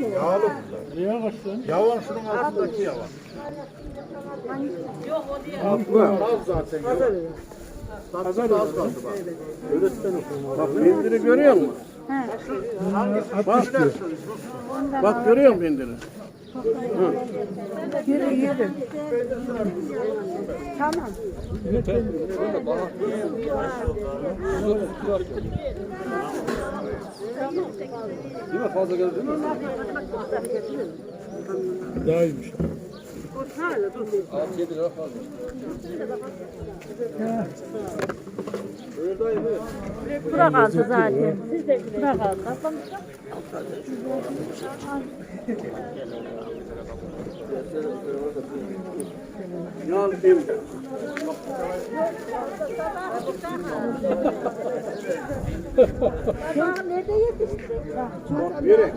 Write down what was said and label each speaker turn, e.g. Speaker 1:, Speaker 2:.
Speaker 1: Yağlı bunlar.
Speaker 2: Yavaş lan.
Speaker 1: Yavan şunun altındaki yavan. Az zaten. Pazar az kaldı bak.
Speaker 2: Bak pendiri görüyor musun? Bak, bak görüyor musun pendiri?
Speaker 3: Yürü yürü. Tamam.
Speaker 2: Daha iyiymiş.
Speaker 3: Bura kaldı zaten. Bura kaldı.
Speaker 2: Yal pendiri.
Speaker 3: Ya nerede yetişti?
Speaker 1: Yürü.